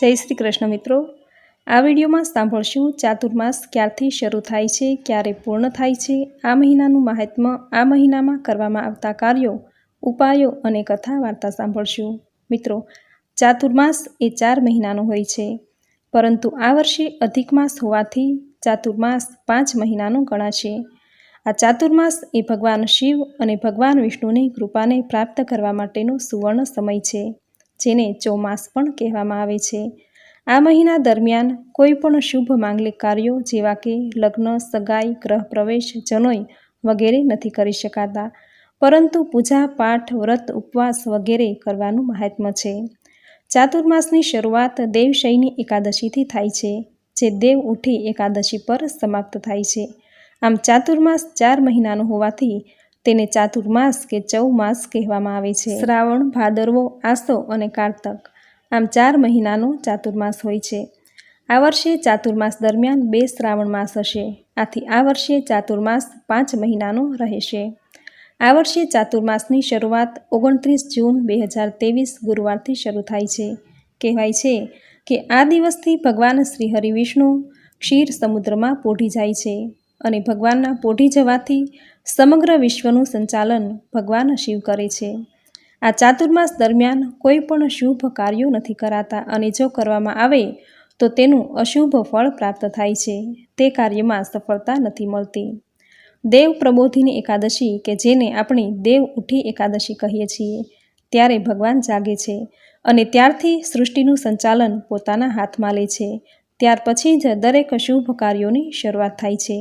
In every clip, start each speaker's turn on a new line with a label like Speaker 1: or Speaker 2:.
Speaker 1: જય શ્રી કૃષ્ણ મિત્રો. આ વિડીયોમાં સાંભળશું ચાતુર્માસ ક્યારથી શરૂ થાય છે, ક્યારે પૂર્ણ થાય છે, આ મહિનાનું મહાત્મ્ય, આ મહિનામાં કરવામાં આવતા કાર્યો, ઉપાયો અને કથા વાર્તા સાંભળશું. મિત્રો ચાતુર્માસ એ ચાર મહિનાનો હોય છે. પરંતુ આ વર્ષે અધિક માસ હોવાથી ચાતુર્માસ પાંચ મહિનાનો ગણાશે. આ ચાતુર્માસ એ ભગવાન શિવ અને ભગવાન વિષ્ણુની કૃપાને પ્રાપ્ત કરવા માટેનો સુવર્ણ સમય છે. જેને ચોમાસ પણ કહેવામાં આવે છે. આ મહિના દરમિયાન કોઈ પણ શુભ માંગલિક કાર્યો જેવા કે લગ્ન, સગાઈ, ગ્રહ પ્રવેશ, જનોઈ વગેરે નથી કરી શકાતા. પરંતુ પૂજા, પાઠ, વ્રત, ઉપવાસ વગેરે કરવાનું મહાત્મ્ય છે. ચાતુર્માસની શરૂઆત દેવશયની એકાદશીથી થાય છે, જે દેવ ઉઠી એકાદશી પર સમાપ્ત થાય છે. આમ ચાતુર્માસ ચાર મહિનાનો હોવાથી તેને ચાતુર્માસ કે ચૌમાસ કહેવામાં આવે છે. શ્રાવણ, ભાદરવો, આસો અને કારતક આમ ચાર મહિનાનો ચાતુર્માસ હોય છે. આ વર્ષે ચાતુર્માસ દરમિયાન બે શ્રાવણ માસ હશે. આથી આ વર્ષે ચાતુર્માસ પાંચ મહિનાનો રહેશે. આ વર્ષે ચાતુર્માસની શરૂઆત ઓગણત્રીસ જૂન બે હજાર ત્રેવીસ ગુરુવારથી શરૂ થાય છે. કહેવાય છે કે આ દિવસથી ભગવાન શ્રી હરિવિષ્ણુ ક્ષીર સમુદ્રમાં પોઢી જાય છે અને ભગવાનના પોઢી જવાથી સમગ્ર વિશ્વનું સંચાલન ભગવાન શિવ કરે છે. આ ચાતુર્માસ દરમિયાન કોઈ પણ શુભ કાર્યો નથી કરાતા અને જો કરવામાં આવે તો તેનું અશુભ ફળ પ્રાપ્ત થાય છે. તે કાર્યમાં સફળતા નથી મળતી. દેવ પ્રબોધિની એકાદશી કે જેને આપણે દેવ ઉઠી એકાદશી કહીએ છીએ, ત્યારે ભગવાન જાગે છે અને ત્યારથી સૃષ્ટિનું સંચાલન પોતાના હાથમાં લે છે. ત્યાર પછી જ દરેક શુભ કાર્યોની શરૂઆત થાય છે.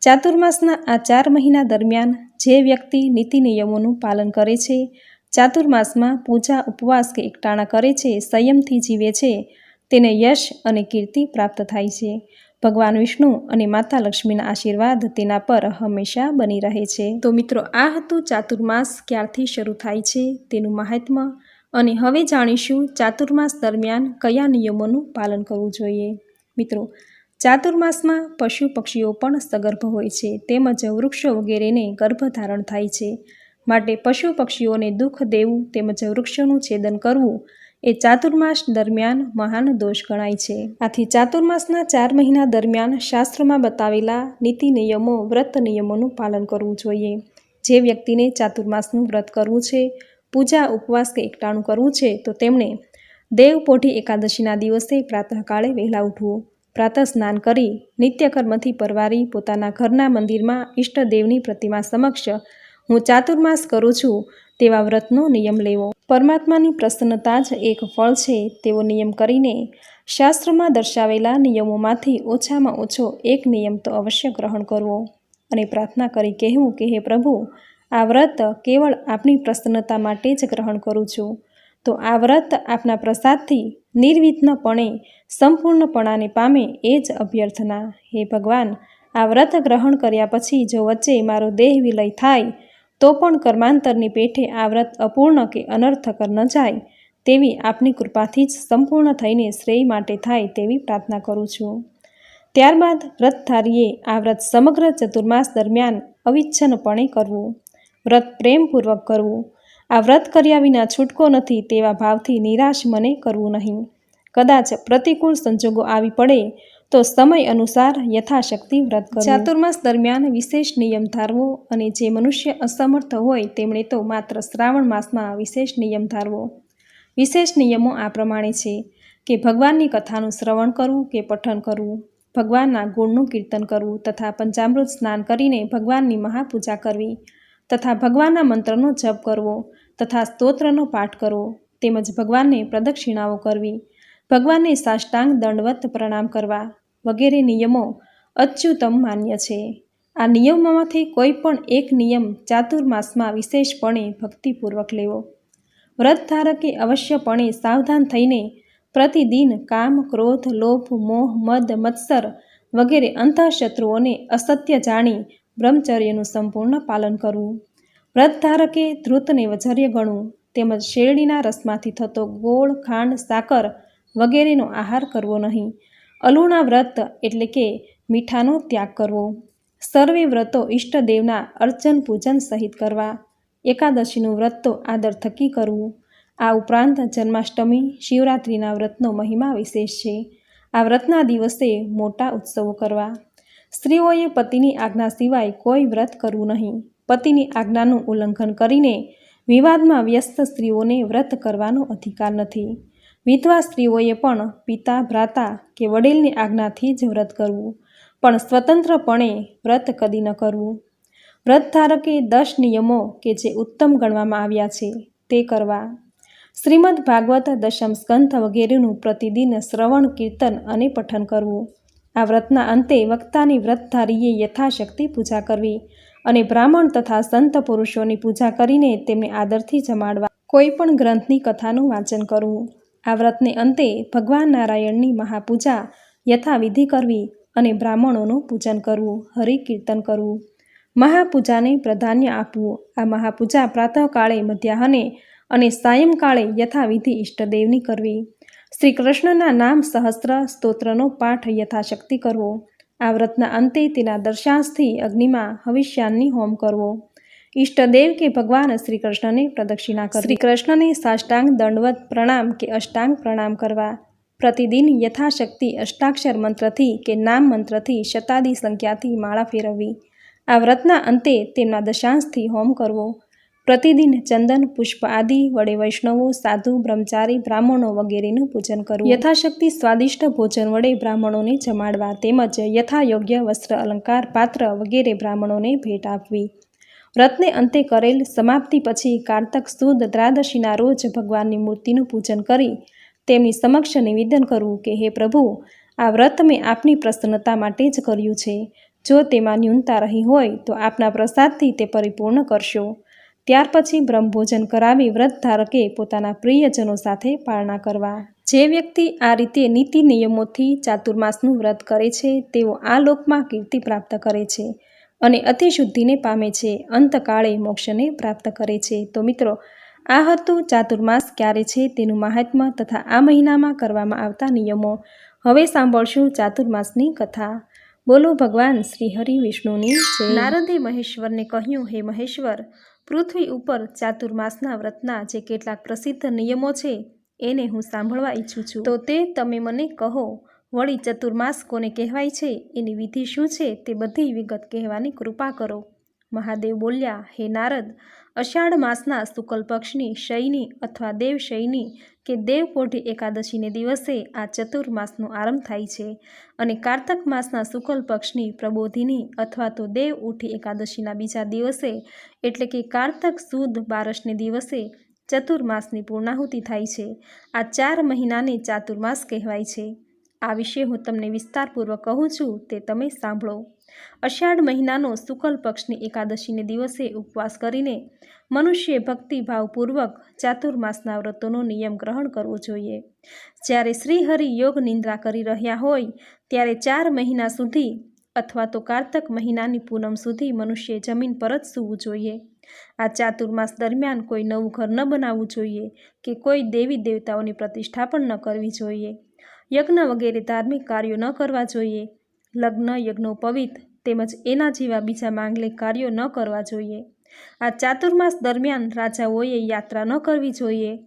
Speaker 1: ચાતુર્માસના આ ચાર મહિના દરમિયાન જે વ્યક્તિ નીતિ નિયમોનું પાલન કરે છે, ચાતુર્માસમાં પૂજા, ઉપવાસ કે એકટાણા કરે છે, સંયમથી જીવે છે, તેને યશ અને કીર્તિ પ્રાપ્ત થાય છે. ભગવાન વિષ્ણુ અને માતા લક્ષ્મીના આશીર્વાદ તેના પર હંમેશા બની રહે છે. તો મિત્રો, આ હતું ચાતુર્માસ ક્યારથી શરૂ થાય છે તેનું મહાત્મ્ય અને હવે જાણીશું ચાતુર્માસ દરમિયાન કયા નિયમોનું પાલન કરવું જોઈએ. મિત્રો ચાતુર્માસમાં પશુ પક્ષીઓ પણ સગર્ભ હોય છે તેમજ વૃક્ષો વગેરેને ગર્ભધારણ થાય છે. માટે પશુ પક્ષીઓને દુઃખ દેવું તેમજ વૃક્ષોનું છેદન કરવું એ ચાતુર્માસ દરમિયાન મહાન દોષ ગણાય છે. આથી ચાતુર્માસના ચાર મહિના દરમિયાન શાસ્ત્રોમાં બતાવેલા નીતિ નિયમો, વ્રત નિયમોનું પાલન કરવું જોઈએ. જે વ્યક્તિને ચાતુર્માસનું વ્રત કરવું છે, પૂજા, ઉપવાસ કે એકટાણું કરવું છે, તો તેમણે દેવપોઢી એકાદશીના દિવસે પ્રાતઃકાળે વહેલા ઉઠવું. પ્રાતઃ સ્નાન કરી નિત્યકર્મથી પરવારી પોતાના ઘરના મંદિરમાં ઈષ્ટદેવની પ્રતિમા સમક્ષ હું ચાતુર્માસ કરું છું તેવા વ્રતનો નિયમ લેવો. પરમાત્માની પ્રસન્નતા જ એક ફળ છે તેવો નિયમ કરીને શાસ્ત્રમાં દર્શાવેલા નિયમોમાંથી ઓછામાં ઓછો એક નિયમ તો અવશ્ય ગ્રહણ કરવો અને પ્રાર્થના કરી કહેવું કે હે પ્રભુ, આ વ્રત કેવળ આપની પ્રસન્નતા માટે જ ગ્રહણ કરું છું. તો આ વ્રત આપના પ્રસાદથી નિર્વિઘ્નપણે, સંપૂર્ણપણાને પામે એ જ અભ્યર્થના. હે ભગવાન, આ વ્રત ગ્રહણ કર્યા પછી જો વચ્ચે મારો દેહ વિલય થાય, તો પણ કર્માંતરની પેઠે આ વ્રત અપૂર્ણ કે અનર્થકર ન જાય, તેવી આપની કૃપાથી જ સંપૂર્ણ થઈને શ્રેય માટે થાય તેવી પ્રાર્થના કરું છું. ત્યારબાદ વ્રતધારીએ આ વ્રત સમગ્ર ચતુર્માસ દરમિયાન અવિચ્છનપણે કરવું. વ્રત પ્રેમપૂર્વક કરવું. આ વ્રત કર્યા વિના છૂટકો નથી તેવા ભાવથી નિરાશ મને કરવું નહીં. કદાચ પ્રતિકૂળ સંજોગો આવી પડે તો સમય અનુસાર યથાશક્તિ વ્રત કરવું ચાતુર્માસ દરમિયાન વિશેષ નિયમ ધારવો અને જે મનુષ્ય અસમર્થ હોય તેમણે તો માત્ર શ્રાવણ માસમાં વિશેષ નિયમ ધારવો. વિશેષ નિયમો આ પ્રમાણે છે કે ભગવાનની કથાનું શ્રવણ કરવું કે પઠન કરવું, ભગવાનના ગુણનું કીર્તન કરવું તથા પંચામૃત સ્નાન કરીને ભગવાનની મહાપૂજા કરવી તથા ભગવાનના મંત્રનો જપ કરવો તથા સ્તોત્રનો પાઠ કરવો તેમજ ભગવાનને પ્રદક્ષિણાઓ કરવી, ભગવાનને સાષ્ટાંગ દંડવત પ્રણામ કરવા વગેરે નિયમો અચ્યુતમ માન્ય છે. આ નિયમોમાંથી કોઈ પણ એક નિયમ ચાતુર્માસમાં વિશેષપણે ભક્તિપૂર્વક લેવો. વ્રત ધારકે અવશ્યપણે સાવધાન થઈને પ્રતિદિન કામ, ક્રોધ, લોભ, મોહ, મદ, મત્સર વગેરે અંતઃશત્રુઓને અસત્ય જાણી બ્રહ્મચર્યનું સંપૂર્ણ પાલન કરવું. વ્રત ધારકે ધ્રુતને વજર્ય ગણવું તેમજ શેરડીના રસમાંથી થતો ગોળ, ખાંડ, સાકર વગેરેનો આહાર કરવો નહીં. અલુણા વ્રત એટલે કે મીઠાનો ત્યાગ કરવો. સર્વે વ્રતો ઈષ્ટદેવના અર્ચન પૂજન સહિત કરવા. એકાદશીનું વ્રત તો આદર થકી કરવું. આ ઉપરાંત જન્માષ્ટમી, શિવરાત્રિના વ્રતનો મહિમા વિશેષ છે. આ વ્રતના દિવસે મોટા ઉત્સવો કરવા. સ્ત્રીઓએ પતિની આજ્ઞા સિવાય કોઈ વ્રત કરવું નહીં. પતિની આજ્ઞાનું ઉલ્લંઘન કરીને વિવાદમાં વ્યસ્ત સ્ત્રીઓને વ્રત કરવાનો અધિકાર નથી. વિધવા સ્ત્રીઓએ પણ પિતા, ભ્રાતા કે વડીલની આજ્ઞાથી જ વ્રત કરવું, પણ સ્વતંત્રપણે વ્રત કદી ન કરવું. વ્રત ધારકે દસ નિયમો કે જે ઉત્તમ ગણવામાં આવ્યા છે તે કરવા. શ્રીમદ ભાગવત દશમ સ્કંથ વગેરેનું પ્રતિદિન શ્રવણ, કીર્તન અને પઠન કરવું. આ વ્રતના અંતે વક્તાની વ્રતધારીએ યથાશક્તિ પૂજા કરવી અને બ્રાહ્મણ તથા સંત પુરુષોની પૂજા કરીને તેમને આદરથી જમાડવા કોઈ પણ ગ્રંથની કથાનું વાંચન કરવું. આ વ્રતને અંતે ભગવાન નારાયણની મહાપૂજા યથાવિધિ કરવી અને બ્રાહ્મણોનું પૂજન કરવું હરિ કીર્તન કરવું. મહાપૂજાને પ્રાધાન્ય આપવું. આ મહાપૂજા પ્રાતઃકાળે મધ્યાહને અને સાયંકાળે યથાવિધિ ઇષ્ટદેવની કરવી. શ્રી કૃષ્ણના નામ સહસ્ત્ર સ્તોત્રનો પાઠ યથાશક્તિ કરવો. આ વ્રતના અંતે તેના દર્શાંશથી અગ્નિમાં હવિષ્યાનની હોમ કરવો. ઈષ્ટદેવ કે ભગવાન શ્રી કૃષ્ણને પ્રદક્ષિણા કરવી. શ્રી કૃષ્ણને સાષ્ટાંગ દંડવત પ્રણામ કે અષ્ટાંગ પ્રણામ કરવા. પ્રતિદિન યથાશક્તિ અષ્ટાક્ષર મંત્રથી કે નામ મંત્રથી શતાદી સંખ્યાથી માળા ફેરવવી. આ વ્રતના અંતે તેમના દશાંશથી હોમ કરવો. પ્રતિદિન ચંદન, પુષ્પ આદિ, વડે વૈષ્ણવો, સાધુ, બ્રહ્મચારી, બ્રાહ્મણો વગેરેનું પૂજન કરવું. યથાશક્તિ, સ્વાદિષ્ટ ભોજન વડે બ્રાહ્મણોને જમાડવા તેમજ યથાયોગ્ય વસ્ત્ર અલંકાર, પાત્ર વગેરે બ્રાહ્મણોને ભેટ આપવી. વ્રતને અંતે કરેલ સમાપ્તિ પછી કારતક સુદ દ્રાદશીના રોજ ભગવાનની મૂર્તિનું પૂજન કરી તેમની સમક્ષ નિવેદન કરવું કે, હે પ્રભુ, આ વ્રત મેં આપની પ્રસન્નતા માટે જ કર્યું છે. જો તેમાં ન્યૂનતા રહી હોય તો આપના પ્રસાદથી તે પરિપૂર્ણ કરશો. ત્યાર પછી બ્રહ્મભોજન કરાવી વ્રત ધારકે પોતાના પ્રિયજનો સાથે પાળના કરવા. જે વ્યક્તિ આ રીતે નીતિ નિયમોથી ચાતુર્માસનું વ્રત કરે છે, તેઓ આ લોકમાં કીર્તિ પ્રાપ્ત કરે છે અને અતિશુદ્ધિને પામે છે. અંતકાળે મોક્ષને પ્રાપ્ત કરે છે. તો મિત્રો, આ હતું ચાતુર્માસ ક્યારે છે તેનું મહાત્મ્ય તથા આ મહિનામાં કરવામાં આવતા નિયમો. હવે સાંભળશું ચાતુર્માસની કથા. બોલો ભગવાન શ્રી હરિ વિષ્ણુની નારદે મહેશ્વરને કહ્યું, હે મહેશ્વર પૃથ્વી ઉપર ચાતુર્માસના વ્રતના જે કેટલાક પ્રસિદ્ધ નિયમો છે, એને હું સાંભળવા ઈચ્છું છું. તો તે તમે મને કહો, વળી ચતુર્માસ કોને કહેવાય છે, એની વિધિ શું છે, તે બધી વિગત કહેવાની કૃપા કરો. મહાદેવ બોલ્યા, હે નારદ અષાઢ માસના શુક્લ પક્ષની શયની અથવા દેવશયની કે દેવપોઢી એકાદશીને દિવસે આ ચતુર્માસનો આરંભ થાય છે અને કાર્તક માસના શુક્લ પક્ષની પ્રબોધિની અથવા તો દેવ ઉઠી એકાદશીના બીજા દિવસે એટલે કે કાર્તક સુદ બારસને દિવસે ચતુર્માસની પૂર્ણાહુતિ થાય છે. આ ચાર મહિનાને ચાતુર્માસ કહેવાય છે. આ વિશે હું તમને વિસ્તારપૂર્વક કહું છું તે તમે સાંભળો. અષાઢ મહિનાનો શુકલ પક્ષની એકાદશીને દિવસે ઉપવાસ કરીને મનુષ્ય ભક્તિભાવપૂર્વક ચાતુર્માસના વ્રતોનો નિયમ ગ્રહણ કરવો જોઈએ. જ્યારે શ્રીહરિ યોગ નિંદ્રા કરી રહ્યા હોય, ત્યારે ચાર મહિના સુધી અથવા તો કાર્તક મહિનાની પૂનમ સુધી મનુષ્ય જમીન પર જ સૂવું જોઈએ. આ ચાતુર્માસ દરમિયાન કોઈ નવું ઘર ન બનાવવું જોઈએ કે કોઈ દેવી દેવતાઓની પ્રતિષ્ઠા પણ ન કરવી જોઈએ. યજ્ઞ વગેરે ધાર્મિક કાર્યો ન કરવા જોઈએ. લગ્ન યજ્ઞોપવિત તેમજ એના જેવા બીજા માંગલિક કાર્યો ન કરવા જોઈએ. આ ચાતુર્માસ દરમિયાન રાજાઓએ યાત્રા ન કરવી જોઈએ.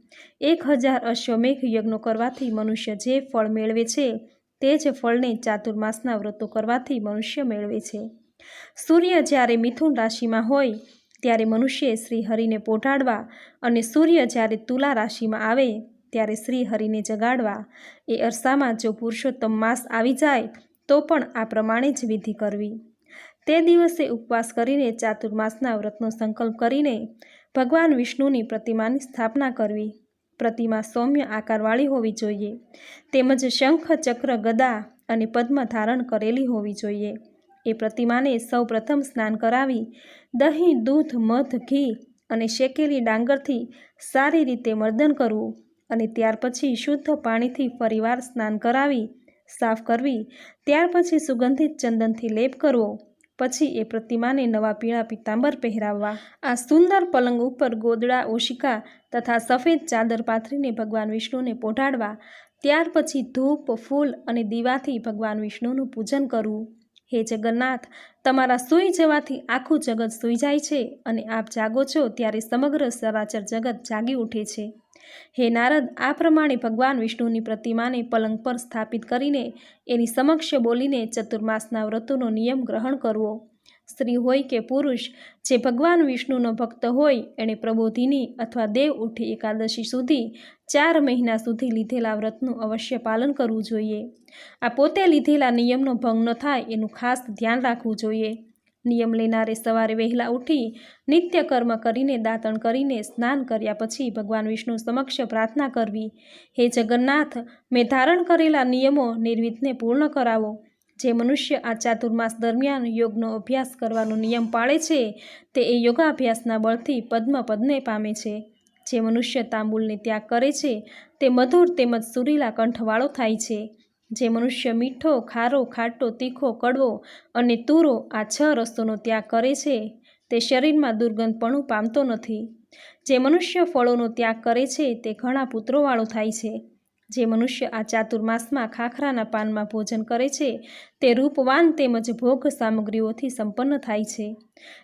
Speaker 1: એક હજાર અશ્વમેઘ યજ્ઞો કરવાથી મનુષ્ય જે ફળ મેળવે છે, તે જ ફળને ચાતુર્માસના વ્રતો કરવાથી મનુષ્ય મેળવે છે. સૂર્ય જ્યારે મિથુન રાશિમાં હોય, ત્યારે મનુષ્ય શ્રી હરિને અને સૂર્ય જ્યારે તુલા રાશિમાં આવે, ત્યારે શ્રી હરિને જગાડવા. એ અરસામાં જો પુરુષોત્તમ માસ આવી જાય તો પણ આ પ્રમાણે જ વિધિ કરવી. તે દિવસે ઉપવાસ કરીને ચાતુર્માસના વ્રતનો સંકલ્પ કરીને ભગવાન વિષ્ણુની પ્રતિમાની સ્થાપના કરવી. પ્રતિમા સૌમ્ય આકારવાળી હોવી જોઈએ. તેમજ શંખ ચક્ર ગદા અને પદ્મ ધારણ કરેલી હોવી જોઈએ. એ પ્રતિમાને સૌ પ્રથમ સ્નાન કરાવી દહીં, દૂધ, મધ, ઘી અને શેકેલી ડાંગરથી સારી રીતે મર્દન કરવું અને ત્યાર પછી શુદ્ધ પાણીથી ફરીવાર સ્નાન કરાવી સાફ કરવી, ત્યાર પછી સુગંધિત ચંદનથી લેપ કરવો, પછી એ પ્રતિમાને નવા પીળા પિત્તાંબર પહેરાવવા. આ સુંદર પલંગ ઉપર ગોદડા, ઓશિકા તથા સફેદ ચાદર પાથરીને ભગવાન વિષ્ણુને પોઢાડવા, ત્યાર પછી ધૂપ, ફૂલ અને દીવાથી ભગવાન વિષ્ણુનું પૂજન કરવું. હે જગન્નાથ, તમારા સૂઈ જવાથી આખું જગત સૂઈ જાય છે અને આપ જાગો છો ત્યારે સમગ્ર સરાચર જગત જાગી ઉઠે છે. હે નારદ, આ પ્રમાણે ભગવાન વિષ્ણુની પ્રતિમાને પલંગ પર સ્થાપિત કરીને એની સમક્ષ બોલીને ચતુર્માસના વ્રતોનો નિયમ ગ્રહણ કરવો. સ્ત્રી હોય કે પુરુષ, જે ભગવાન વિષ્ણુનો ભક્ત હોય, એણે પ્રબોધિની અથવા દેવ ઉઠી એકાદશી સુધી ચાર મહિના સુધી લીધેલા વ્રતનું અવશ્ય પાલન કરવું જોઈએ. આ પોતે લીધેલા નિયમનો ભંગ ન થાય એનું ખાસ ધ્યાન રાખવું જોઈએ. નિયમ લેનારે સવારે વહેલા ઉઠી નિત્ય કર્મ કરીને, દાંતણ કરીને, સ્નાન કર્યા પછી ભગવાન વિષ્ણુ સમક્ષ પ્રાર્થના કરવી. હે જગન્નાથ, મેં ધારણ કરેલા નિયમો નિર્વિધને પૂર્ણ કરાવો. જે મનુષ્ય આ ચાતુર્માસ દરમિયાન યોગનો અભ્યાસ કરવાનો નિયમ પાળે છે, તે એ યોગાભ્યાસના બળથી પદ્મપદને પામે છે. જે મનુષ્ય તાંબુલને ત્યાગ કરે છે, તે મધુર તેમજ સુરીલા કંઠવાળો થાય છે. જે મનુષ્ય મીઠો, ખારો, ખાટો, તીખો, કડવો અને તુરો આ છ રસોનો ત્યાગ કરે છે, તે શરીરમાં દુર્ગંધપણું પામતો નથી. જે મનુષ્ય ફળોનો ત્યાગ કરે છે, તે ઘણા પુત્રોવાળો થાય છે. જે મનુષ્ય આ ચાતુર્માસમાં ખાખરાના પાનમાં ભોજન કરે છે, તે રૂપવાન તેમજ ભોગ સામગ્રીઓથી સંપન્ન થાય છે.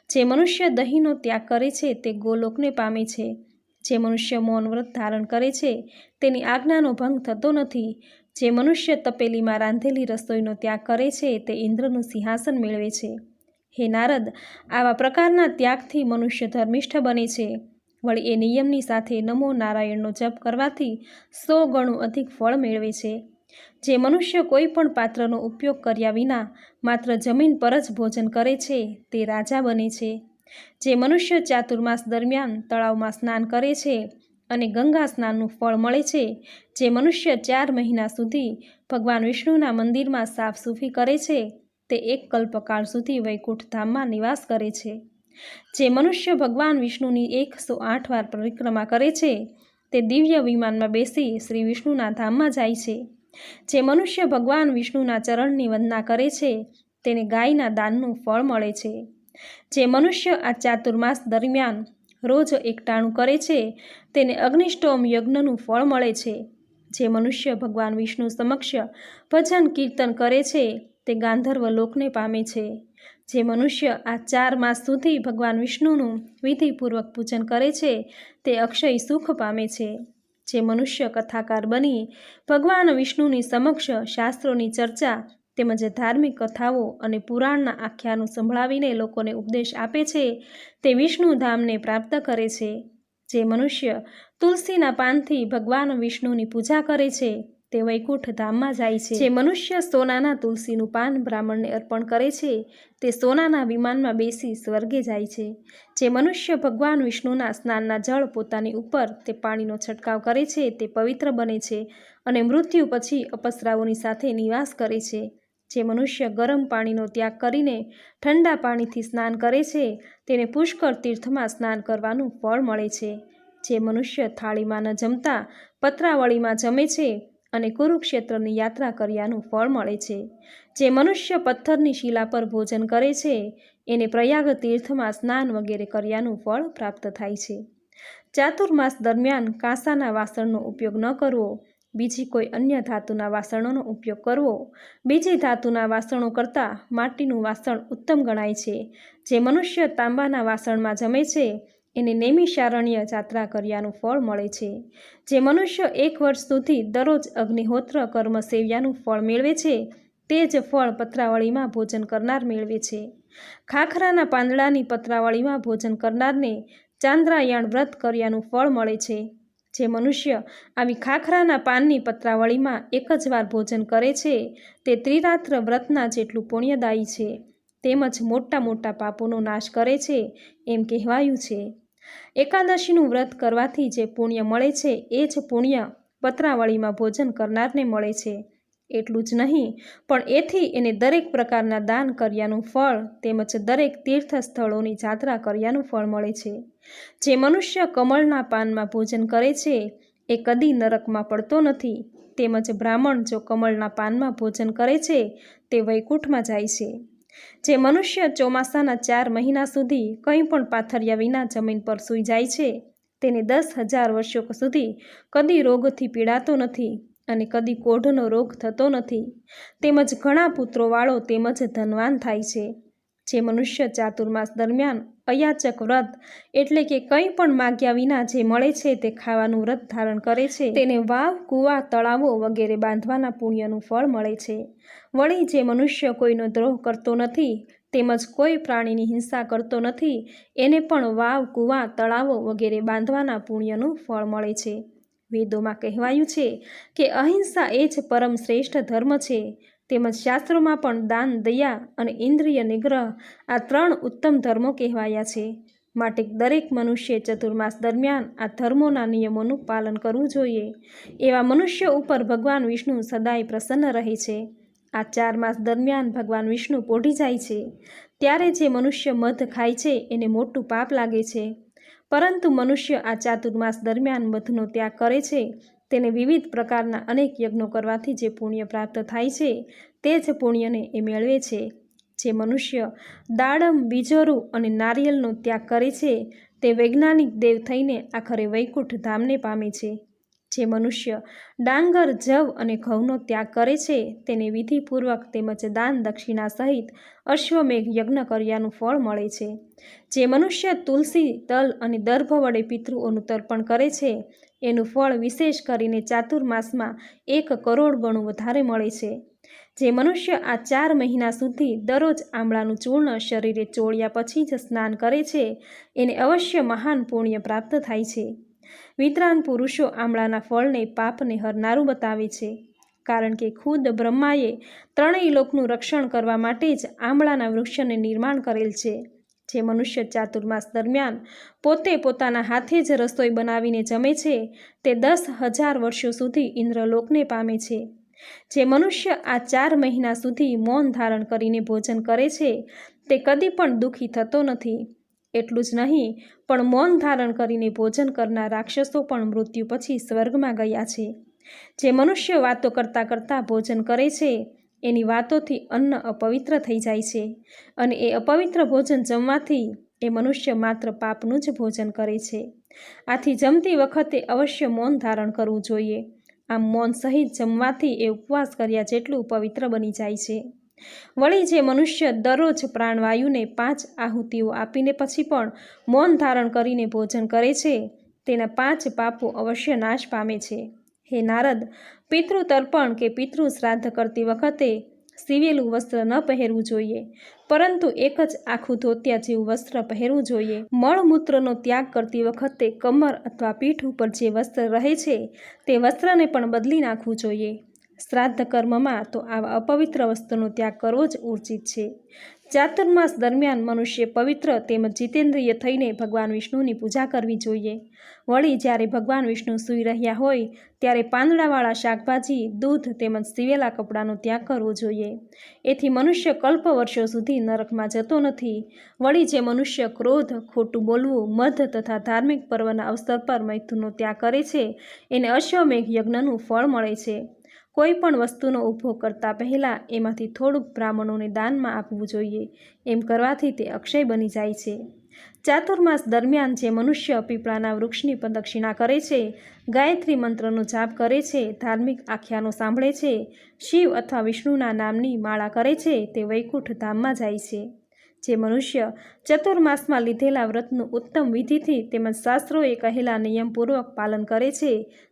Speaker 1: જે મનુષ્ય દહીંનો ત્યાગ કરે છે, તે ગોલોકને પામે છે. જે મનુષ્ય મૌન વ્રત ધારણ કરે છે, તેની આજ્ઞાનો ભંગ થતો નથી. જે મનુષ્ય તપેલીમાં રાંધેલી રસોઈનો ત્યાગ કરે છે, તે ઇન્દ્રનું સિંહાસન મેળવે છે. હે નારદ, આવા પ્રકારના ત્યાગથી મનુષ્ય ધર્મિષ્ઠ બને છે. વળી એ નિયમની સાથે નમો નારાયણનો જપ કરવાથી સો ગણું અધિક ફળ મેળવે છે. જે મનુષ્ય કોઈ પણ પાત્રનો ઉપયોગ કર્યા વિના માત્ર જમીન પર જ ભોજન કરે છે, તે રાજા બને છે. જે મનુષ્ય ચાતુર્માસ દરમિયાન તળાવમાં સ્નાન કરે છે અને ગંગા સ્નાનનું ફળ મળે છે, જે મનુષ્ય ચાર મહિના સુધી ભગવાન વિષ્ણુના મંદિરમાં સાફસૂફી કરે છે, તે એક કલ્પકાળ સુધી વૈકુંઠ ધામમાં નિવાસ કરે છે. જે મનુષ્ય ભગવાન વિષ્ણુની એકસો આઠ વાર પરિક્રમા કરે છે, તે દિવ્ય વિમાનમાં બેસી શ્રી વિષ્ણુના ધામમાં જાય છે. જે મનુષ્ય ભગવાન વિષ્ણુના ચરણની વંદના કરે છે, તેને ગાયના દાનનું ફળ મળે છે. જે મનુષ્ય આ ચાતુર્માસ દરમિયાન રોજ એકટાણું કરે છે, તેને અગ્નિષ્ટોમ યજ્ઞનું ફળ મળે છે. જે મનુષ્ય ભગવાન વિષ્ણુ સમક્ષ ભજન કીર્તન કરે છે, તે ગાંધર્વ લોકને પામે છે. જે મનુષ્ય આ ચાર માસ સુધી ભગવાન વિષ્ણુનું વિધિપૂર્વક પૂજન કરે છે, તે અક્ષય સુખ પામે છે. જે મનુષ્ય કથાકાર બની ભગવાન વિષ્ણુની સમક્ષ શાસ્ત્રોની ચર્ચા તેમજ ધાર્મિક કથાઓ અને પુરાણના આખ્યાનો સંભળાવીને લોકોને ઉપદેશ આપે છે, તે વિષ્ણુધામને પ્રાપ્ત કરે છે. જે મનુષ્ય તુલસીના પાનથી ભગવાન વિષ્ણુની પૂજા કરે છે, તે વૈકુંઠ ધામમાં જાય છે. જે મનુષ્ય સોનાના તુલસીનું પાન બ્રાહ્મણને અર્પણ કરે છે, તે સોનાના વિમાનમાં બેસી સ્વર્ગે જાય છે. જે મનુષ્ય ભગવાન વિષ્ણુના સ્નાનના જળ પોતાની ઉપર તે પાણીનો છંટકાવ કરે છે, તે પવિત્ર બને છે અને મૃત્યુ પછી અપસરાઓની સાથે નિવાસ કરે છે. જે મનુષ્ય ગરમ પાણીનો ત્યાગ કરીને ઠંડા પાણીથી સ્નાન કરે છે, તેને પુષ્કળ તીર્થમાં સ્નાન કરવાનું ફળ મળે છે. જે મનુષ્ય થાળીમાં ન જમતા, પત્રાવળીમાં જમે છે અને કુરુક્ષેત્રની યાત્રા કર્યાનું ફળ મળે છે. જે મનુષ્ય પથ્થરની શિલા પર ભોજન કરે છે, એને પ્રયાગ તીર્થમાં સ્નાન વગેરે કર્યાનું ફળ પ્રાપ્ત થાય છે. ચાતુર્માસ દરમિયાન કાંસાના વાસણનો ઉપયોગ ન કરવો બીજી કોઈ અન્ય ધાતુના વાસણોનો ઉપયોગ કરવો. બીજી ધાતુના વાસણો કરતાં માટીનું વાસણ ઉત્તમ ગણાય છે. જે મનુષ્ય તાંબાના વાસણમાં જમે છે, એને નૈમિષારણ્ય જાત્રા કર્યાનું ફળ મળે છે. જે મનુષ્ય એક વર્ષ સુધી દરરોજ અગ્નિહોત્ર કર્મ સેવ્યાનું ફળ મેળવે છે, તે જ ફળ પત્રાવળીમાં ભોજન કરનાર મેળવે છે. ખાખરાના પાંદડાની પત્રાવળીમાં ભોજન કરનારને ચાંદ્રાયણ વ્રત કર્યાનું ફળ મળે છે. જે મનુષ્ય આવી ખાખરાના પાનની પત્રાવળીમાં એક જ વાર ભોજન કરે છે, તે ત્રિરાત્ર વ્રતના જેટલું પુણ્યદાયી છે, તેમજ મોટા મોટા પાપોનો નાશ કરે છે એમ કહેવાયું છે. એકાદશીનું વ્રત કરવાથી જે પુણ્ય મળે છે, એ જ પુણ્ય પત્રાવળીમાં ભોજન કરનારને મળે છે. એટલું જ નહીં, પણ એથી એને દરેક પ્રકારના દાન કર્યાનું ફળ તેમજ દરેક તીર્થ સ્થળોની જાત્રા કર્યાનું ફળ મળે છે. જે મનુષ્ય કમળના પાનમાં ભોજન કરે છે, એ કદી નરકમાં પડતો નથી. તેમજ બ્રાહ્મણ જો કમળના પાનમાં ભોજન કરે છે, તે વૈકુંઠમાં જાય છે. જે મનુષ્ય ચોમાસાના ચાર મહિના સુધી કંઈ પણ પાથર્યા વિના જમીન પર સૂઈ જાય છે, તેને દસ હજાર વર્ષો સુધી કદી રોગથી પીડાતો નથી. અને કદી કોઢનો રોગ થતો નથી. તેમજ ઘણા પુત્રોવાળો તેમજ ધનવાન થાય છે. જે મનુષ્ય ચાતુર્માસ દરમિયાન અયાચક વ્રત એટલે કે કંઈ પણ માગ્યા વિના જે મળે છે તે ખાવાનું વ્રત ધારણ કરે છે. તેને વાવ, કૂવા, તળાવો વગેરે બાંધવાના પુણ્યનું ફળ મળે છે. વળી જે મનુષ્ય કોઈનો દ્રોહ કરતો નથી, તેમજ કોઈ પ્રાણીની હિંસા કરતો નથી, એને પણ વાવ, કૂવા, તળાવો વગેરે બાંધવાના પુણ્યનું ફળ મળે છે. વેદોમાં કહેવાયું છે કે અહિંસા એ જ પરમ શ્રેષ્ઠ ધર્મ છે. તેમજ શાસ્ત્રોમાં પણ દાન, દયા અને ઇન્દ્રિય નિગ્રહ આ ત્રણ ઉત્તમ ધર્મો કહેવાયા છે. માટે દરેક મનુષ્ય ચતુર્માસ દરમિયાન આ ધર્મોના નિયમોનું પાલન કરવું જોઈએ. એવા મનુષ્ય ઉપર ભગવાન વિષ્ણુ સદાય પ્રસન્ન રહે છે. આ ચાર માસ દરમિયાન ભગવાન વિષ્ણુ પોઢી જાય છે. ત્યારે જે મનુષ્ય મધ ખાય છે, એને મોટું પાપ લાગે છે. પરંતુ મનુષ્ય આ ચાતુર્માસ દરમિયાન મધનો ત્યાગ કરે છે, તેને વિવિધ પ્રકારના અનેક યજ્ઞો કરવાથી જે પુણ્ય પ્રાપ્ત થાય છે, તે જ પુણ્યને એ મેળવે છે. જે મનુષ્ય દાડમ, બીજોરું અને નારિયેલનો ત્યાગ કરે છે, તે વૈજ્ઞાનિક દેવ થઈને આખરે વૈકુંઠ ધામને પામે છે. જે મનુષ્ય ડાંગર, જવ અને ઘઉંનો ત્યાગ કરે છે, તેને વિધિપૂર્વક તેમજ દાન દક્ષિણા સહિત અશ્વમેઘ યજ્ઞ કર્યાનું ફળ મળે છે. જે મનુષ્ય તુલસી, તલ અને દર્ભ વડે પિતૃઓનું તર્પણ કરે છે, એનું ફળ વિશેષ કરીને ચાતુર્માસમાં એક કરોડ ગણું વધારે મળે છે. જે મનુષ્ય આ ચાર મહિના સુધી દરરોજ આમળાનું ચૂર્ણ શરીરે ચોળ્યા પછી જ સ્નાન કરે છે, એને અવશ્ય મહાન પુણ્ય પ્રાપ્ત થાય છે. વિદ્વાન પુરુષો આમળાના ફળને પાપને હરનારું બતાવે છે. કારણ કે ખુદ બ્રહ્માએ ત્રણેય લોકનું રક્ષણ કરવા માટે જ આમળાના વૃક્ષને નિર્માણ કરેલ છે. જે મનુષ્ય ચાતુર્માસ દરમિયાન પોતે પોતાના હાથે જ રસોઈ બનાવીને જમે છે, તે દસ હજાર વર્ષો સુધી ઇન્દ્રલોકને પામે છે. જે મનુષ્ય આ ચાર મહિના સુધી મૌન ધારણ કરીને ભોજન કરે છે, તે કદી પણ દુઃખી થતો નથી. એટલું જ નહીં પણ મૌન ધારણ કરીને ભોજન કરનાર રાક્ષસો પણ મૃત્યુ પછી સ્વર્ગમાં ગયા છે. જે મનુષ્ય વાતો કરતાં કરતાં ભોજન કરે છે, એની વાતોથી અન્ન અપવિત્ર થઈ જાય છે અને એ અપવિત્ર ભોજન જમવાથી એ મનુષ્ય માત્ર પાપનું જ ભોજન કરે છે. આથી જમતી વખતે અવશ્ય મૌન ધારણ કરવું જોઈએ. આમ મૌન સહિત જમવાથી એ ઉપવાસ કર્યા જેટલું પવિત્ર બની જાય છે. વળી જે મનુષ્ય દરરોજ પ્રાણવાયુને પાંચ આહુતિઓ આપીને પછી પણ મૌન ધારણ કરીને ભોજન કરે છે, તેના પાંચ પાપો અવશ્ય નાશ પામે છે. હે નારદ પિતૃ તર્પણ કે પિતૃ શ્રાદ્ધ કરતી વખતે સીવેલું વસ્ત્ર ન પહેરવું જોઈએ, પરંતુ એક જ આખું ધોતિયા જેવું વસ્ત્ર પહેરવું જોઈએ. મળમૂત્રનો ત્યાગ કરતી વખતે કમર અથવા પીઠ ઉપર જે વસ્ત્ર રહે છે, તે વસ્ત્રને પણ બદલી નાખવું જોઈએ. શ્રાદ્ધ કર્મમાં તો આવા અપવિત્ર વસ્તુનો ત્યાગ કરવો જ ઉર્જિત છે. ચાતુર્માસ દરમિયાન મનુષ્ય પવિત્ર તેમજ જીતેન્દ્રિય થઈને ભગવાન વિષ્ણુની પૂજા કરવી જોઈએ. વળી જ્યારે ભગવાન વિષ્ણુ સૂઈ રહ્યા હોય, ત્યારે પાંદડાવાળા શાકભાજી, દૂધ તેમજ સીવેલા કપડાંનો ત્યાગ કરવો જોઈએ. એથી મનુષ્ય કલ્પ વર્ષો સુધી નરકમાં જતો નથી. વળી જે મનુષ્ય ક્રોધ, ખોટું બોલવું, મધ તથા ધાર્મિક પર્વના અવસર પર મૈથુનનો ત્યાગ કરે છે, એને અશ્વમેઘ યજ્ઞનું ફળ મળે છે. કોઈ પણ વસ્તુનો ઉપયોગ કરતાં પહેલાં એમાંથી થોડુંક બ્રાહ્મણોને દાનમાં આપવું જોઈએ. એમ કરવાથી તે અક્ષય બની જાય છે. ચાતુર્માસ દરમિયાન જે મનુષ્ય પીપળાના વૃક્ષની પ્રદક્ષિણા કરે છે, ગાયત્રી મંત્રનો જાપ કરે છે, ધાર્મિક આખ્યાનો સાંભળે છે, શિવ અથવા વિષ્ણુના નામની માળા કરે છે, તે વૈકુંઠ ધામમાં જાય છે. જે મનુષ્ય ચતુર્માસમાં લીધેલા વ્રતનું ઉત્તમ વિધિથી તેમજ શાસ્ત્રોએ કહેલા નિયમપૂર્વક પાલન કરે છે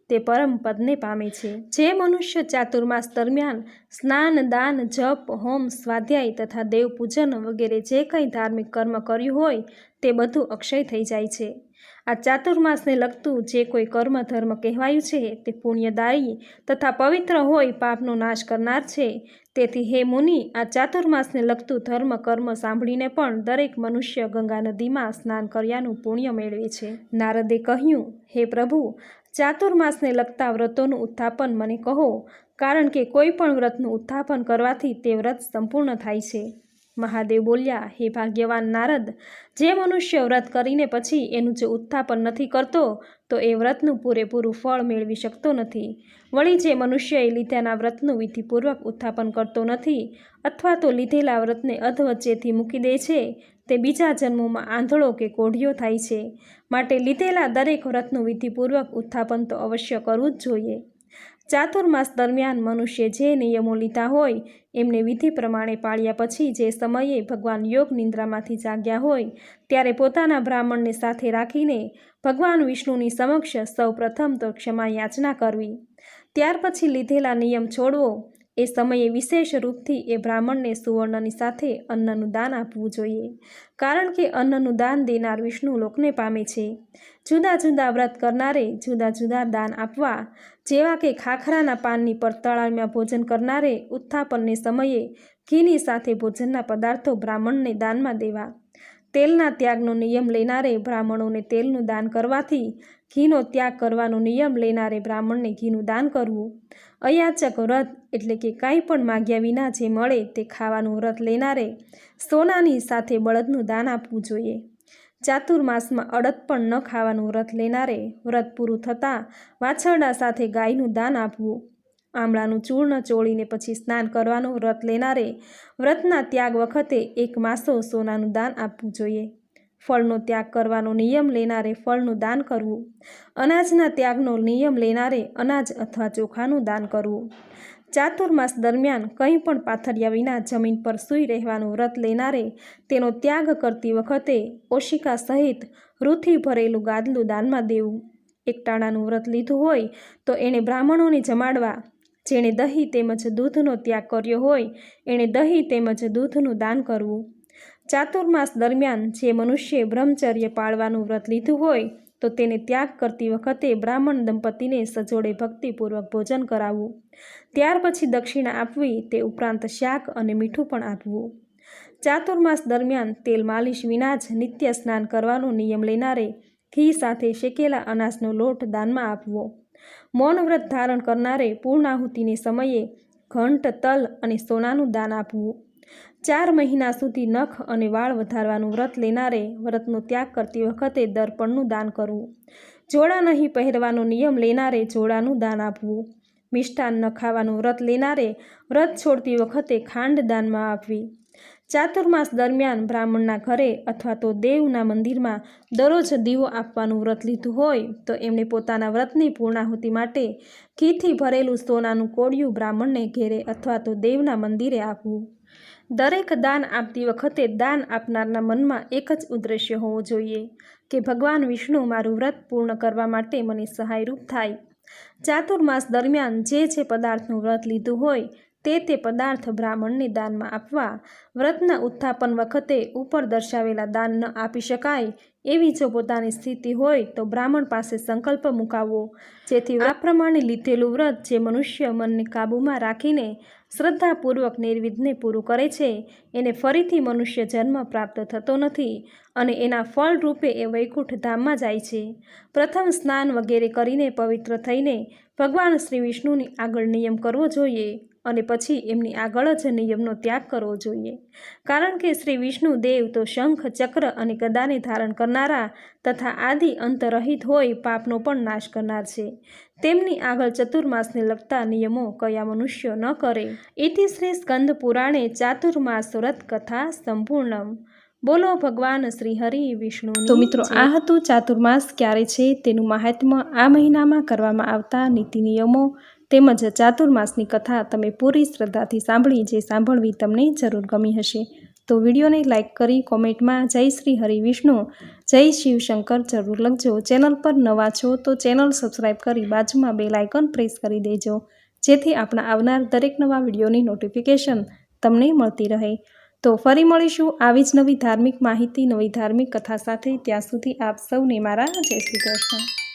Speaker 1: તે પરમ પદને પામે છે. જે મનુષ્ય ચાતુર્માસ દરમિયાન સ્નાન, દાન, જપ, હોમ, સ્વાધ્યાય તથા દેવ પૂજન વગેરે જે કંઈ ધાર્મિક કર્મ કર્યું હોય તે બધું અક્ષય થઈ જાય છે. આ ચાતુર્માસને લગતું જે કોઈ કર્મ ધર્મ કહેવાયું છે તે પુણ્યદાયી તથા પવિત્ર હોય પાપનો નાશ કરનાર છે. તેથી હે મુનિ, આ ચાતુર્માસને લગતું ધર્મ કર્મ સાંભળીને પણ દરેક મનુષ્ય ગંગા નદીમાં સ્નાન કર્યાનું પુણ્ય મેળવે છે. નારદે કહ્યું, હે પ્રભુ ચાતુર્માસને લગતા વ્રતોનું ઉત્થાપન મને કહો, કારણ કે કોઈ પણ વ્રતનું ઉત્થાપન કરવાથી તે વ્રત સંપૂર્ણ થાય છે. મહાદેવ બોલ્યા, હે ભાગ્યવાન નારદ, જે મનુષ્ય વ્રત કરીને પછી એનું જો ઉત્થાપન નથી કરતો, તો એ વ્રતનું પૂરેપૂરું ફળ મેળવી શકતો નથી. વળી જે મનુષ્યએ લીધેલા વ્રતનું વિધિપૂર્વક ઉત્થાપન કરતો નથી, અથવા તો લીધેલા વ્રતને અધવચ્ચેથી મૂકી દે છે તે બીજા જન્મોમાં આંધળો કે કોઢિયો થાય છે. માટે લીધેલા દરેક વ્રતનું વિધિપૂર્વક ઉત્થાપન તો અવશ્ય કરવું જ જોઈએ. ચાતુર્માસ દરમિયાન મનુષ્ય જે નિયમો લીધા હોય, એમને વિધિ પ્રમાણે પાળ્યા પછી જે સમયે ભગવાન યોગ નિંદ્રામાંથી જાગ્યા હોય, ત્યારે પોતાના બ્રાહ્મણને સાથે રાખીને ભગવાન વિષ્ણુની સમક્ષ સૌ પ્રથમ તો ક્ષમા યાચના કરવી. ત્યાર પછી લીધેલા નિયમ છોડવો એ સમયે વિશેષ રૂપથી એ બ્રાહ્મણને સુવર્ણની સાથે અન્નનું દાન આપવું જોઈએ. કારણ કે અન્નનું દાન દેનાર વિષ્ણુ લોકને પામે છે. જુદા જુદા વ્રત કરનારે જુદા જુદા દાન આપવા, જેવા કે ખાખરાના પાનની પર તળાવમાં ભોજન કરનારે ઉત્થાપનને સમયે ઘીની સાથે ભોજનના પદાર્થો બ્રાહ્મણને દાનમાં દેવા. તેલના ત્યાગનો નિયમ લેનારે બ્રાહ્મણોને તેલનું દાન કરવાથી ઘીનો ત્યાગ કરવાનો નિયમ લેનારે બ્રાહ્મણને ઘીનું દાન કરવું. અયાચક વ્રત એટલે કે કાંઈ પણ માગ્યા વિના જે મળે તે ખાવાનું વ્રત લેનારે સોનાની સાથે બળદનું દાન આપવું જોઈએ. ચાતુર્માસમાં અડદ પણ ન ખાવાનું વ્રત લેનારે. વ્રત પૂરું થતાં વાછરડા સાથે ગાયનું દાન આપવું. આમળાનું ચૂર્ણ ચોળીને પછી સ્નાન કરવાનું વ્રત લેનારે. વ્રતના ત્યાગ વખતે એક માસો સોનાનું દાન આપવું જોઈએ. ફળનો ત્યાગ કરવાનો નિયમ લેનારે ફળનું દાન કરવું. અનાજના ત્યાગનો નિયમ લેનારે અનાજ અથવા ચોખાનું દાન કરવું. ચાતુર્માસ દરમિયાન કંઈ પણ પાથર્યા વિના જમીન પર સૂઈ રહેવાનું વ્રત લેનારે તેનો ત્યાગ કરતી વખતે ઓશિકા સહિત રૂથી ભરેલું ગાદલું દાનમાં દેવું. એકટાણાનું વ્રત લીધું હોય તો એણે બ્રાહ્મણોને જમાડવા, જેણે દહીં તેમજ દૂધનો ત્યાગ કર્યો હોય, એણે દહીં તેમજ દૂધનું દાન કરવું. ચાતુર્માસ દરમિયાન જે મનુષ્યે બ્રહ્મચર્ય પાળવાનું વ્રત લીધું હોય, તો તેને ત્યાગ કરતી વખતે બ્રાહ્મણ દંપતીને સજોડે ભક્તિપૂર્વક ભોજન કરાવવું. ત્યાર પછી દક્ષિણા આપવી, તે ઉપરાંત શાક અને મીઠું પણ આપવું. ચાતુર્માસ દરમિયાન તેલ માલિશ વિના જ નિત્ય સ્નાન કરવાનો નિયમ લેનારે ઘી સાથે શેકેલા અનાજનો લોટ દાનમાં આપવો. મૌન વ્રત ધારણ કરનારે પૂર્ણાહુતિને સમયે ઘંટ, તલ અને સોનાનું દાન આપવું. ચાર મહિના સુધી નખ અને વાળ વધારવાનું વ્રત લેનારે વ્રતનો ત્યાગ કરતી વખતે દર્પણનું દાન કરવું. જોડા નહીં પહેરવાનો નિયમ લેનારે જોડાનું દાન આપવું. મિષ્ટાન ન ખાવાનું વ્રત લેનારે વ્રત છોડતી વખતે ખાંડ દાનમાં આપવી. ચાતુર્માસ દરમિયાન બ્રાહ્મણના ઘરે અથવા તો દેવના મંદિરમાં દરરોજ દીવો આપવાનું વ્રત લીધું હોય તો એમણે પોતાના વ્રતની પૂર્ણાહુતિ માટે ઘીથી ભરેલું સોનાનું કોડિયું બ્રાહ્મણને ઘેરે અથવા તો દેવના મંદિરે આપવું. દરેક દાન આપતી વખતે દાન આપનારના મનમાં એક જ ઉદ્દેશ્ય હોવો જોઈએ કે ભગવાન વિષ્ણુ મારું વ્રત પૂર્ણ કરવા માટે મને સહાયરૂપ થાય. ચાતુર્માસ દરમિયાન જે જે પદાર્થનું વ્રત લીધું હોય તે તે પદાર્થ બ્રાહ્મણને દાનમાં આપવા, વ્રતના ઉત્થાપન વખતે ઉપર દર્શાવેલા દાન ન આપી શકાય એવી જો પોતાની સ્થિતિ હોય તો બ્રાહ્મણ પાસે સંકલ્પ મુકાવવો. જેથી આ પ્રમાણે લીધેલું વ્રત જે મનુષ્ય મનને કાબૂમાં રાખીને શ્રદ્ધાપૂર્વક નિર્વિઘ્ને પૂરું કરે છે, એને ફરીથી મનુષ્ય જન્મ પ્રાપ્ત થતો નથી અને એના ફળ રૂપે એ વૈકુંઠ ધામમાં જાય છે. પ્રથમ સ્નાન વગેરે કરીને પવિત્ર થઈને ભગવાન શ્રી વિષ્ણુની આગળ નિયમ કરવો જોઈએ. અને પછી એમની આગળ જ નિયમનો ત્યાગ કરવો જોઈએ. કારણ કે શ્રી વિષ્ણુ દેવ તો શંખ ચક્ર અને ગદાને ધારણ કરનારા તથા આદિ અંતરહિત હોય પાપનો પણ નાશ કરનાર છે. તેમની આગળ ચતુર્માસને લગતા નિયમો કયા મનુષ્યો ન કરે? ઇતિ શ્રી સ્કંદ પુરાણે ચાતુર્માસ વ્રત કથા સંપૂર્ણમ. બોલો ભગવાન શ્રી હરિ વિષ્ણુ તો મિત્રો આ હતું ચાતુર્માસ ક્યારે છે તેનું મહાત્મ્ય આ મહિનામાં કરવામાં આવતા નીતિ નિયમો તેમજ ચાતુર્માસની કથા તમે પૂરી શ્રદ્ધાથી સાંભળી જે સાંભળવી તમને જરૂર ગમી હશે. તો વિડીયોને લાઇક કરી કોમેન્ટમાં જય શ્રી હરિ વિષ્ણુ, જય શિવશંકર જરૂર લખજો. ચેનલ પર નવા છો તો ચેનલ સબસ્ક્રાઈબ કરી બાજુમાં બે લાઇકન પ્રેસ કરી દેજો, જેથી આપણા આવનાર દરેક નવા વિડીયોની નોટિફિકેશન તમને મળતી રહે. તો ફરી મળીશું આવી જ નવી ધાર્મિક માહિતી, નવી ધાર્મિક કથા સાથે. ત્યાં સુધી આપ સૌને મારા જય શ્રી કૃષ્ણ.